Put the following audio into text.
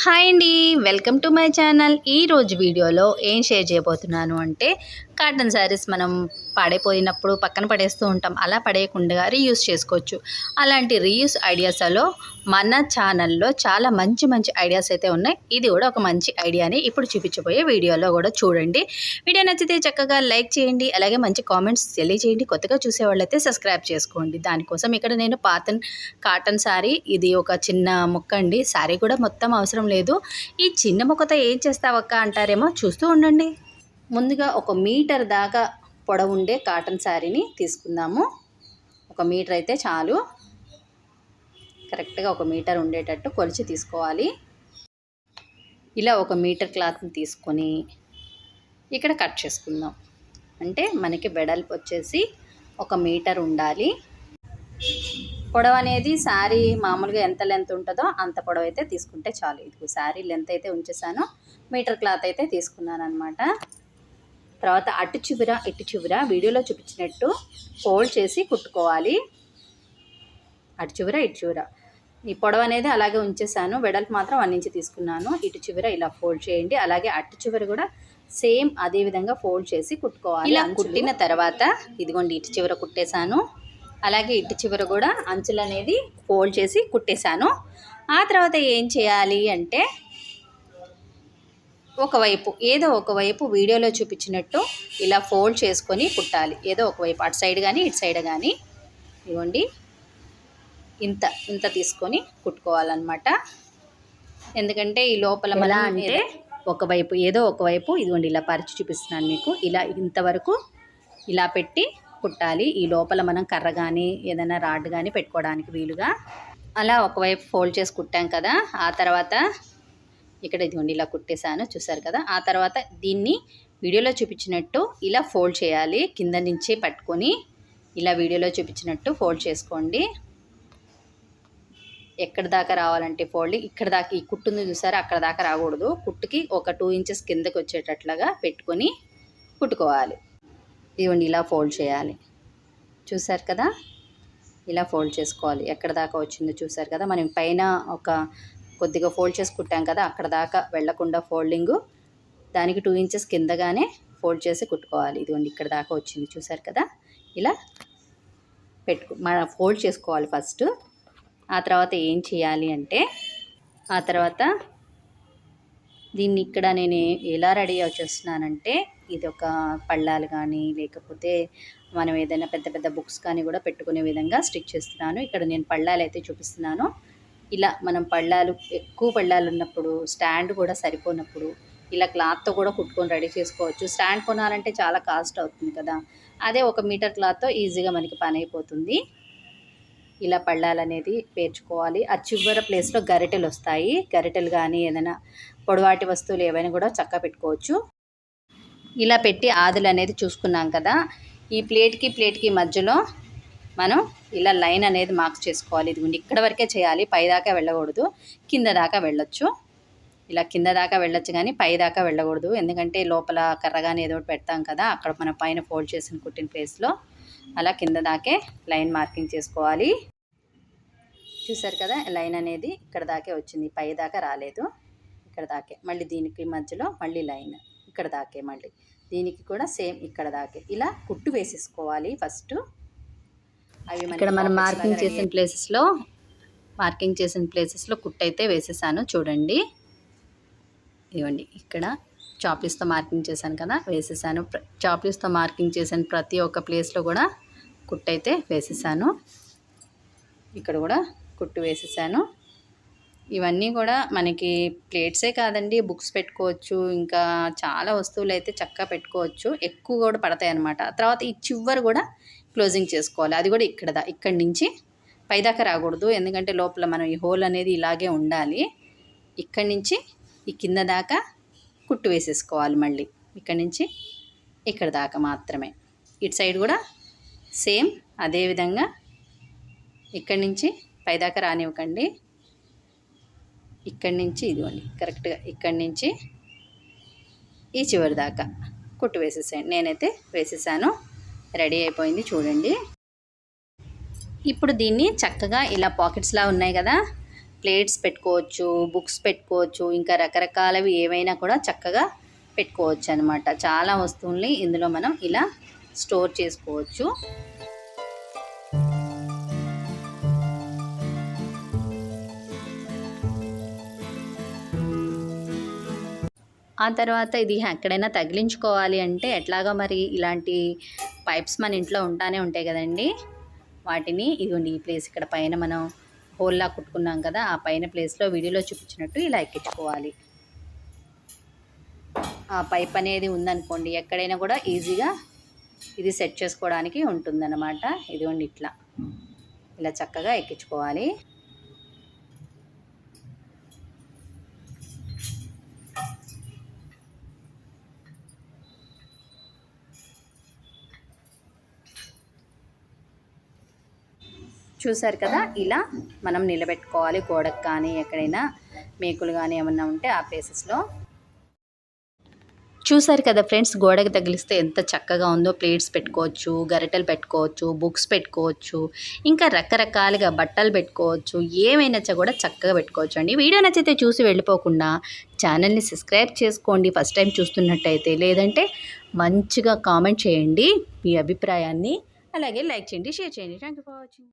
Hi అండి welcome to my channel. ఈరోజు వీడియోలో ఏం షేర్ చేయబోతున్నాను అంటే కాటన్ శారీస్ మనం పాడైపోయినప్పుడు పక్కన పడేస్తూ ఉంటాం. అలా పడేయకుండా రీయూస్ చేసుకోవచ్చు. అలాంటి రీయూస్ ఐడియాస్లో మన ఛానల్లో చాలా మంచి మంచి ఐడియాస్ అయితే ఉన్నాయి. ఇది కూడా ఒక మంచి ఐడియాని ఇప్పుడు చూపించబోయే వీడియోలో కూడా చూడండి. వీడియో నచ్చితే చక్కగా లైక్ చేయండి. అలాగే మంచి కామెంట్స్ తెలియజేయండి. కొత్తగా చూసేవాళ్ళైతే సబ్స్క్రైబ్ చేసుకోండి. దానికోసం ఇక్కడ నేను పాతన్ కాటన్ శారీ ఇది ఒక చిన్న ముక్క అండి. శారీ కూడా మొత్తం అవసరం లేదు. ఈ చిన్న ముక్కతో ఏం చేస్తావక్క అంటారేమో చూస్తూ ఉండండి. ముందుగా ఒక మీటర్ దాకా పొడవు ఉండే కాటన్ శారీని తీసుకుందాము. ఒక మీటర్ అయితే చాలు. కరెక్ట్గా ఒక మీటర్ ఉండేటట్టు కొలిచి తీసుకోవాలి. ఇలా ఒక మీటర్ క్లాత్ని తీసుకొని ఇక్కడ కట్ చేసుకుందాం. అంటే మనకి వెడల్పు వచ్చేసి ఒక మీటర్ ఉండాలి. పొడవు అనేది శారీ మామూలుగా ఎంత లెంత్ ఉంటుందో అంత పొడవు అయితే తీసుకుంటే చాలు. ఇది శారీ లెంత్ అయితే ఉంచేసాను. మీటర్ క్లాత్ అయితే తీసుకున్నాను అనమాట తర్వాత అటు చివర ఇటు చివర వీడియోలో చూపించినట్టు ఫోల్డ్ చేసి కుట్టుకోవాలి. అటు చివర ఇటు చివర. ఈ పొడవు అనేది అలాగే ఉంచేసాను. వెడల్పు మాత్రం వన్ ఇంచ్ తీసుకున్నాను. ఇటు చివర ఇలా ఫోల్డ్ చేయండి. అలాగే అటు చివర కూడా సేమ్ అదే విధంగా ఫోల్డ్ చేసి కుట్టుకోవాలి ఇలా కుట్టిన తర్వాత ఇదిగోండి ఇటు చివర కుట్టేశాను. అలాగే ఇటు చివర కూడా అంచులు అనేది ఫోల్డ్ చేసి కుట్టేశాను. ఆ తర్వాత ఏం చేయాలి అంటే ఒకవైపు ఏదో ఒకవైపు వీడియోలో చూపించినట్టు ఇలా ఫోల్డ్ చేసుకొని కుట్టాలి. ఏదో ఒకవైపు అటు సైడ్ కానీ ఇటు సైడ్ కానీ ఇవ్వండి. ఇంత ఇంత తీసుకొని కుట్టుకోవాలన్నమాట. ఎందుకంటే ఈ లోపల మన అంటే? ఒకవైపు ఏదో ఒకవైపు ఇదిగోండి ఇలా పరిచి చూపిస్తున్నాను మీకు. ఇలా ఇంతవరకు ఇలా పెట్టి కుట్టాలి. ఈ లోపల మనం కర్ర కానీ ఏదైనా రాడ్ కానీ పెట్టుకోవడానికి వీలుగా. అలా ఒకవైపు ఫోల్డ్ చేసి కుట్టాం కదా. ఆ తర్వాత ఇక్కడ ఇదిగోండి ఇలా కుట్టేశాను చూసారు కదా? ఆ తర్వాత దీన్ని వీడియోలో చూపించినట్టు ఇలా ఫోల్డ్ చేయాలి కింద నుంచి పట్టుకొని ఇలా వీడియోలో చూపించినట్టు ఫోల్డ్ చేసుకోండి. ఎక్కడ దాకా రావాలంటే ఫోల్డ్ ఇక్కడ దాకా ఈ కుట్టుంది చూసారా? అక్కడ దాకా రాకూడదు. కుట్టుకి ఒక టూ ఇంచెస్ కిందకి వచ్చేటట్లుగా పెట్టుకొని కుట్టుకోవాలి. ఇదిగోండి ఇలా ఫోల్డ్ చేయాలి. చూసారు కదా? ఇలా ఫోల్డ్ చేసుకోవాలి. ఎక్కడ దాకా వచ్చిందో చూసారు కదా? మనం పైన ఒక కొద్దిగా ఫోల్డ్ చేసి కుట్టాం కదా అక్కడ దాకా వెళ్ళకుండా ఫోల్డింగ్. దానికి టూ ఇంచెస్ కిందగానే ఫోల్డ్ చేసి కుట్టుకోవాలి. ఇదిగోండి ఇక్కడ దాకా వచ్చింది చూసారు కదా? ఇలా పెట్టుకు మన ఫోల్డ్ చేసుకోవాలి ఫస్ట్. ఆ తర్వాత ఏం చేయాలి అంటే ఆ తర్వాత దీన్ని ఇక్కడ నేను ఎలా రెడీ వచ్చేస్తున్నానంటే ఇది ఒక పళ్ళాలు కానీ లేకపోతే మనం ఏదైనా పెద్ద పెద్ద బుక్స్ కానీ కూడా పెట్టుకునే విధంగా స్టిచ్ చేస్తున్నాను. ఇక్కడ నేను పళ్ళాలు అయితే చూపిస్తున్నాను. ఇలా మనం పళ్ళాలు ఎక్కువ పళ్ళాలు ఉన్నప్పుడు స్టాండ్ కూడా సరిపోనప్పుడు ఇలా క్లాత్తో కూడా కుట్టుకొని రెడీ చేసుకోవచ్చు. స్టాండ్ కొనాలంటే చాలా కాస్ట్ అవుతుంది కదా. అదే ఒక మీటర్ క్లాత్తో ఈజీగా మనకి పని అయిపోతుంది. ఇలా పళ్ళాలు అనేది పేర్చుకోవాలి. ఆ చివర ప్లేస్లో గరిటెలు వస్తాయి. గరిటెలు కానీ ఏదైనా పొడవాటి వస్తువులు ఏవైనా కూడా చక్క పెట్టుకోవచ్చు. ఇలా పెట్టి ఆదులు అనేది చూసుకున్నాం కదా. ఈ ప్లేట్కి ప్లేట్కి మధ్యలో మనం ఇలా లైన్ అనేది మార్క్స్ చేసుకోవాలి. ఇదిగోండి ఇక్కడ వరకే చేయాలి పై దాకా వెళ్ళకూడదు కింద దాకా వెళ్ళొచ్చు. ఇలా కింద దాకా వెళ్ళొచ్చు కానీ పై దాకా వెళ్ళకూడదు. ఎందుకంటే లోపల కర్రగానే ఏదో ఒకటి పెడతాం కదా అక్కడ మనం పైన ఫోల్డ్ చేసిన కుట్టిన ప్లేస్లో అలా కింద దాకే లైన్ మార్కింగ్ చేసుకోవాలి. చూసారు కదా లైన్ అనేది ఇక్కడ దాకే వచ్చింది పై దాకా రాలేదు ఇక్కడ దాకే. మళ్ళీ దీనికి మధ్యలో మళ్ళీ లైన్ ఇక్కడ దాకే మళ్ళీ. దీనికి కూడా సేమ్ ఇక్కడ దాకే. ఇలా కుట్టు వేసేసుకోవాలి ఫస్ట్. ఇక్కడ మనం మార్కింగ్ చేసిన ప్లేసెస్లో మార్కింగ్ చేసిన ప్లేసెస్లో కుట్టు అయితే వేసేసాను చూడండి. ఇవ్వండి ఇక్కడ చాప్లీస్తో మార్కింగ్ చేశాను కదా వేసేసాను. చాప్లీస్తో మార్కింగ్ చేసిన ప్రతి ఒక్క ప్లేస్లో కూడా కుట్టు అయితే వేసేసాను. ఇక్కడ కూడా కుట్టు వేసేసాను. ఇవన్నీ కూడా మనకి ప్లేట్సే కాదండి బుక్స్ పెట్టుకోవచ్చు ఇంకా చాలా వస్తువులు అయితే చక్కగా పెట్టుకోవచ్చు. ఎక్కువ కూడా పడతాయి అన్నమాట తర్వాత ఈ చివరి కూడా క్లోజింగ్ చేసుకోవాలి. అది కూడా ఇక్కడ దా ఇక్కడి నుంచి పైదాకా రాకూడదు. ఎందుకంటే లోపల మనం ఈ హోల్ అనేది ఇలాగే ఉండాలి. ఇక్కడి నుంచి ఈ కింద దాకా కుట్టు వేసేసుకోవాలి మళ్ళీ. ఇక్కడి నుంచి ఇక్కడ దాకా మాత్రమే. ఇటు సైడ్ కూడా సేమ్ అదే విధంగా ఇక్కడి నుంచి పైదాకా రానివ్వకండి. ఇక్కడి నుంచి ఇదిగోండి. కరెక్ట్గా ఇక్కడి నుంచి ఈ చివరి దాకా కుట్టు వేసేసాను నేనైతే వేసేసాను. రెడీ అయిపోయింది చూడండి. ఇప్పుడు దీన్ని చక్కగా ఇలా పాకెట్స్లా ఉన్నాయి కదా. ప్లేట్స్ పెట్టుకోవచ్చు బుక్స్ పెట్టుకోవచ్చు ఇంకా రకరకాలవి ఏవైనా కూడా చక్కగా పెట్టుకోవచ్చు అనమాట చాలా వస్తువుల్ని ఇందులో మనం ఇలా స్టోర్ చేసుకోవచ్చు. ఆ తర్వాత ఇది ఎక్కడైనా తగిలించుకోవాలి అంటే ఎట్లాగా మరి ఇలాంటి పైప్స్ మన ఇంట్లో ఉంటానే ఉంటాయి కదండి. వాటిని ఇదిగోండి ఈ ప్లేస్ ఇక్కడ పైన మనం హోల్లా కుట్టుకున్నాం కదా ఆ పైన ప్లేస్లో వీడియోలో చూపించినట్టు ఇలా ఎక్కించుకోవాలి. ఆ పైప్ అనేది ఉందనుకోండి ఎక్కడైనా కూడా ఈజీగా ఇది సెట్ చేసుకోవడానికి ఉంటుందన్నమాట. ఇదిగోండి ఇట్లా. ఇలా చక్కగా ఎక్కించుకోవాలి. చూసారు కదా ఇలా మనం నిలబెట్టుకోవాలి. గోడకు కానీ ఎక్కడైనా మేకులు కానీ ఏమన్నా ఉంటే ఆ ప్లేసెస్లో. చూసారు కదా ఫ్రెండ్స్ గోడకు తగిలిస్తే ఎంత చక్కగా ఉందో. ప్లేట్స్ పెట్టుకోవచ్చు గరిటెలు పెట్టుకోవచ్చు బుక్స్ పెట్టుకోవచ్చు ఇంకా రకరకాలుగా బట్టలు పెట్టుకోవచ్చు. ఏమైనా కూడా చక్కగా పెట్టుకోవచ్చు అండి. వీడియో నచ్చితే చూసి వెళ్ళిపోకుండా ఛానల్ని సబ్స్క్రైబ్ చేసుకోండి. ఫస్ట్ టైం చూస్తున్నట్టయితే లేదంటే మంచిగా కామెంట్ చేయండి మీ అభిప్రాయాన్ని. అలాగే లైక్ చేయండి షేర్ చేయండి. Thank you for watching.